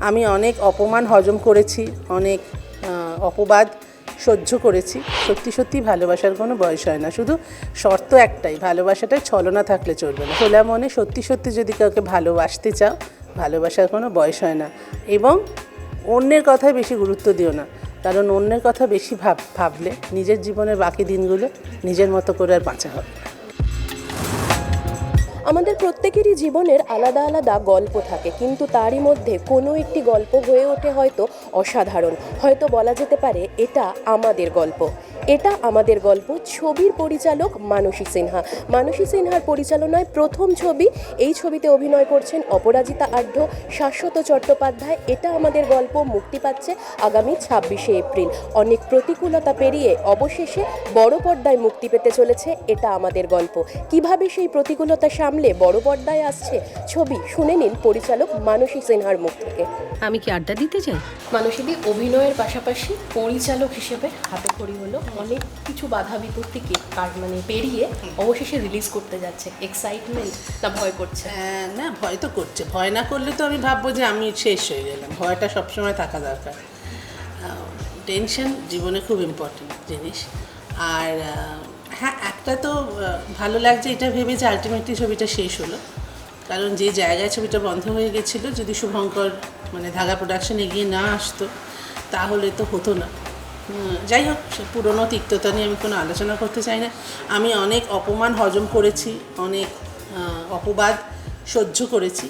আমি অনেক অপমান হজম করেছি, অনেক অপবাদ সহ্য করেছি। সত্যি সত্যি ভালোবাসার কোনো বয়স হয় না। শুধু শর্ত একটাই ভালোবাসাটায় ছলনা থাকলে চলবে না। খোলা মনে সত্যি সত্যি যদি কাউকে ভালোবাসতে চাও, ভালোবাসার কোনো বয়স হয় না। এবং অন্যের কথায় বেশি গুরুত্ব দিও না। কারণ অন্যের কথা বেশি ভাব, ভাবলে নিজের জীবনের বাকি দিনগুলো নিজের মতো করে আর বাঁচা হবে। আমাদের প্রত্যেকেরই জীবনের আলাদা আলাদা গল্প থাকে, কিন্তু তারই মধ্যে কোনো একটি গল্প হয়ে ওঠে হয়তো অসাধারণ। হয়তো বলা যেতে পারে এটা আমাদের গল্প। এটা আমাদের গল্প। ছবির পরিচালক মানসী সিনহা। মানসী সিনহার পরিচালনায় প্রথম ছবি এই ছবিতে অভিনয় করছেন অপরাজিতা আঢ্য শাশ্বত চট্টোপাধ্যায়। এটা আমাদের গল্প মুক্তি পাচ্ছে আগামী ছাব্বিশে এপ্রিল। অনেক প্রতিকূলতা পেরিয়ে অবশেষে বড় পর্দায় মুক্তি পেতে চলেছে এটা আমাদের গল্প। কীভাবে সেই প্রতিকূলতা সামলে বড় পর্দায় আসছে ছবি শুনে নিন পরিচালক মানসী সিনহার মুখ থেকে। আমি কি আড্ডা দিতে চাই? মানসীদি অভিনয়ের পাশাপাশি পরিচালক হিসেবে হাতে খড়ি হলো অনেক কিছু বাধা বিপত্তিকে কার মানে পেরিয়ে অবশেষে রিলিজ করতে যাচ্ছে। এক্সাইটমেন্ট না ভয় করছে? হ্যাঁ, না ভয় তো করছে। ভয় না করলে তো আমি ভাববো যে আমি শেষ হয়ে গেলাম। ভয়টা সবসময় থাকা দরকার। টেনশন জীবনে খুব ইম্পর্টেন্ট জিনিস। আর হ্যাঁ একটা তো ভালো লাগছে এটা ভেবে যে আলটিমেটলি ছবিটা শেষ হলো। কারণ যে জায়গায় ছবিটা বন্ধ হয়ে গেছিল যদি শুভঙ্কর মানে ধাগা প্রোডাকশন এগিয়ে না আসতো তাহলে তো হতো না। যাই হোক পুরনো তিক্ততা নিয়ে আমি কোনো আলোচনা করতে চাই না। আমি অনেক অপমান হজম করেছি অনেক অপবাদ সহ্য করেছি।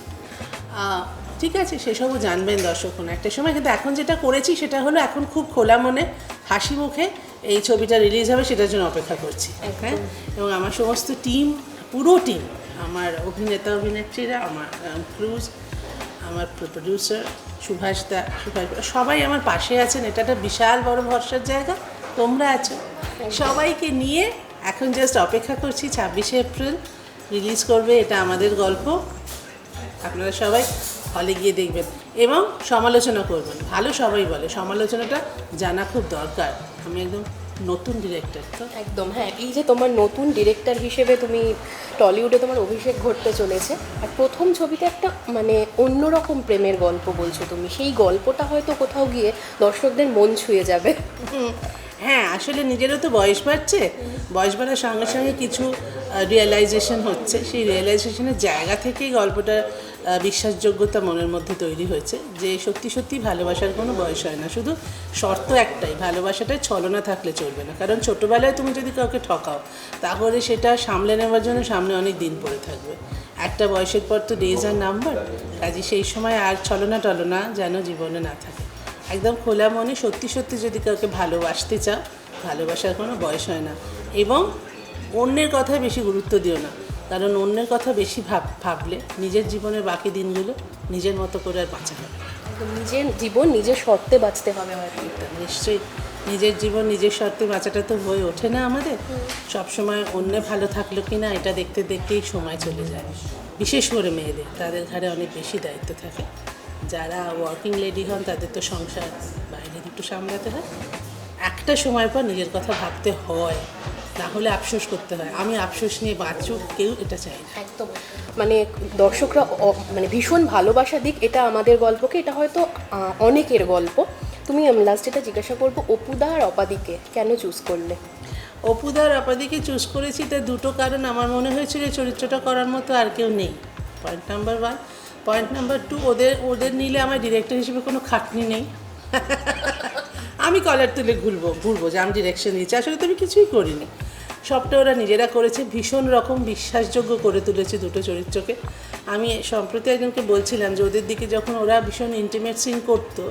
ঠিক আছে সেসবও জানবেন দর্শকগণ একটা সময় কিন্তু এখন যেটা করেছি সেটা হলো এখন খুব খোলা মনে হাসি মুখে এই ছবিটা রিলিজ হবে সেটার জন্য অপেক্ষা করছি। হ্যাঁ এবং আমার সমস্ত টিম পুরো টিম আমার অভিনেতা অভিনেত্রীরা আমার ক্রুজ আমার প্রডিউসার সুভাষ দা, সুভাষ সবাই আমার পাশে আছেন, এটা একটা বিশাল বড় ভরসার জায়গা, তোমরা আছো। সবাইকে নিয়ে এখন জাস্ট অপেক্ষা করছি, ছাব্বিশে এপ্রিল রিলিজ করবে এটা আমাদের গল্প। আপনারা সবাই হলে গিয়ে দেখবেন এবং সমালোচনা করবেন। ভালো সবাই বলে, সমালোচনাটা জানা খুব দরকার। আমি একদম নতুন ডিরেক্টর তো? একদম হ্যাঁ এই যে তোমার নতুন ডিরেক্টর হিসেবে তুমি টলিউডে তোমার অভিষেক ঘটতে চলেছে আর প্রথম ছবিতে একটা মানে অন্যরকম প্রেমের গল্প বলছো তুমি। সেই গল্পটা হয়তো কোথাও গিয়ে দর্শকদের মন ছুঁয়ে যাবে। হ্যাঁ আসলে নিজেরও তো বয়স বাড়ছে। বয়স বাড়ার সঙ্গে সঙ্গে কিছু রিয়েলাইজেশন হচ্ছে। সেই রিয়েলাইজেশনের জায়গা থেকেই গল্পটা বিশ্বাসযোগ্যতা মনের মধ্যে তৈরি হয়েছে। যে সত্যি সত্যি ভালোবাসার কোনো বয়স হয় না। শুধু শর্ত একটাই, ভালোবাসাটায় ছলনা থাকলে চলবে না। কারণ ছোটোবেলায় তুমি যদি কাউকে ঠকাও, তাহলে সেটা সামলে নেওয়ার জন্য সামনে অনেক দিন পড়ে থাকবে। একটা বয়সের পর তো ডেজ আর নাম্বার কাজে সেই সময় আর ছলনা টলনা যেন জীবনে না থাকে। একদম খোলা মনে সত্যি সত্যি যদি কাউকে ভালোবাসতে চাও ভালোবাসার কোনো বয়স হয় না। এবং অন্যের কথায় বেশি গুরুত্ব দিও না। কারণ অন্যের কথা বেশি ভাব ভাবলে নিজের জীবনের বাকি দিনগুলো নিজের মতো করে আর বাঁচা হবে নিজের জীবন নিজের শর্তে বাঁচতে হবে হয়তো। নিশ্চয়ই নিজের জীবন নিজের স্বার্থে বাঁচাটা তো হয়ে ওঠে না আমাদের। সবসময় অন্য ভালো থাকল কি না এটা দেখতে দেখতেই সময় চলে যায়। বিশেষ করে মেয়েদের তাদের ঘাড়ে অনেক বেশি দায়িত্ব থাকে। যারা ওয়ার্কিং লেডি হন তাদের তো সংসার বাইরে একটু সামলাতে হয়। একটা সময় পর নিজের কথা ভাবতে হয় না হলে আফসোস করতে হয়। আমি আফসোস নিয়ে বাঁচুক কেউ এটা চাই না। একদম। মানে দর্শকরা মানে ভীষণ ভালোবাসা দিক এটা আমাদের গল্পকে এটা হয়তো অনেকের গল্প। তুমি আমি লাস্ট যেটা জিজ্ঞাসা করব অপুদা আর অপাদিকে কেন চুজ করলে? অপুদার অপাদিকে চুজ করেছি তার দুটো কারণ আমার মনে হয়েছিল চরিত্রটা করার মতো আর কেউ নেই। Point number one point number two ওদের ওদের নিলে আমার ডিরেক্টর হিসেবে কোনো খাটনি নেই। আমি কলার তুলে ঘুরবো ঘুরবো যে আমি ডিরেকশন দিয়েছি আসলে তো আমি কিছুই করিনি। সবটা ওরা নিজেরা করেছে, ভীষণ রকম বিশ্বাসযোগ্য করে তুলেছে দুটো চরিত্রকে। আমি সম্প্রতি একজনকে বলছিলাম যে ওদের দিকে যখন ওরা ভীষণ ইন্টিমেট সিন করতো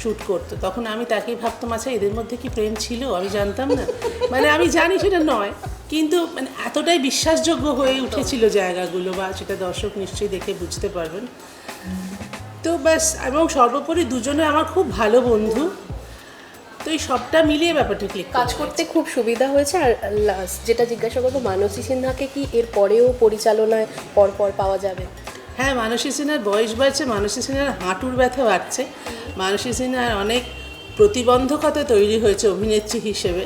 শ্যুট করতো, তখন আমি তাকেই ভাবতাম আচ্ছা এদের মধ্যে কি প্রেম ছিল? আমি জানতাম না। মানে আমি জানি সেটা নয়। কিন্তু মানে এতটাই বিশ্বাসযোগ্য হয়ে উঠেছিল জায়গাগুলো বা সেটা দর্শক নিশ্চয়ই দেখে বুঝতে পারবেন। তো ব্যাস এবং সর্বোপরি দুজনে আমার খুব ভালো বন্ধু। তো এই সবটা মিলিয়ে ব্যাপারটা ক্লিক কাজ করতে খুব সুবিধা হয়েছে আর লাস্ট যেটা জিজ্ঞাসা করব মানসী সিনহাকে কি এর পরেও পরিচালনায় পরপর পাওয়া যাবে? হ্যাঁ মানসী সিনহার বয়স বাড়ছে মানসী সিনহার হাঁটুর ব্যথা বাড়ছে। মানসী সিনহার অনেক প্রতিবন্ধকতা তৈরি হয়েছে অভিনেত্রী হিসেবে।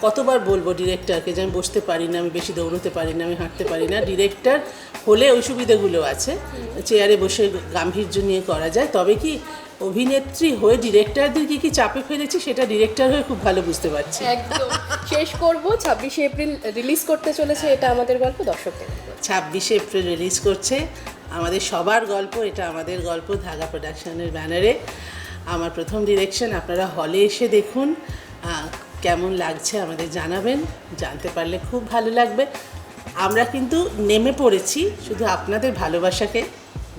কতবার বলব ডিরেক্টরকে যে আমি বসতে পারি না আমি বেশি দৌড়তে পারি না আমি হাঁটতে পারি না। ডিরেক্টর হলে ওই সুবিধাগুলো আছে। চেয়ারে বসে গাম্ভীর্য নিয়ে করা যায়। তবে কি অভিনেত্রী হয়ে ডিরেক্টরদের কি কি চাপে ফেলেছি সেটা ডিরেক্টর হয়ে খুব ভালো বুঝতে পারছি। একদম। শেষ করব। ছাব্বিশে এপ্রিল রিলিজ করতে চলেছে এটা আমাদের গল্প দর্শকদের। ছাব্বিশে এপ্রিল রিলিজ করছে আমাদের সবার গল্প এটা আমাদের গল্প ধাগা প্রোডাকশনের ব্যানারে আমার প্রথম ডিরেকশন আপনারা হলে এসে দেখুন। কেমন লাগছে আমাদের জানাবেন, জানতে পারলে খুব ভালো লাগবে। আমরা কিন্তু নেমে পড়েছি শুধু আপনাদের ভালোবাসাকে,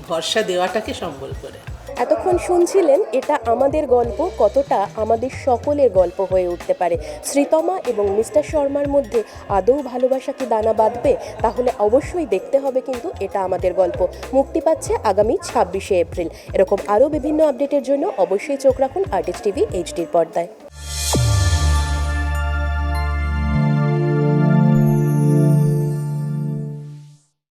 ভরসা দেওয়াটাকে সম্বল করে। এতক্ষণ শুনছিলেন এটা আমাদের গল্প, কতটা আমাদের সকলের গল্প হয়ে উঠতে পারে। শ্রীতমা এবং মিস্টার শর্মার মধ্যে আদৌ ভালোবাসা কি দানা বাঁধবে? তাহলে অবশ্যই দেখতে হবে কিন্তু এটা আমাদের গল্প। মুক্তি পাচ্ছে আগামী ছাব্বিশে এপ্রিল। এরকম আরও বিভিন্ন আপডেটের জন্য অবশ্যই চোখ রাখুন আর্টিস্ট টিভি এইচডির পর্দায়।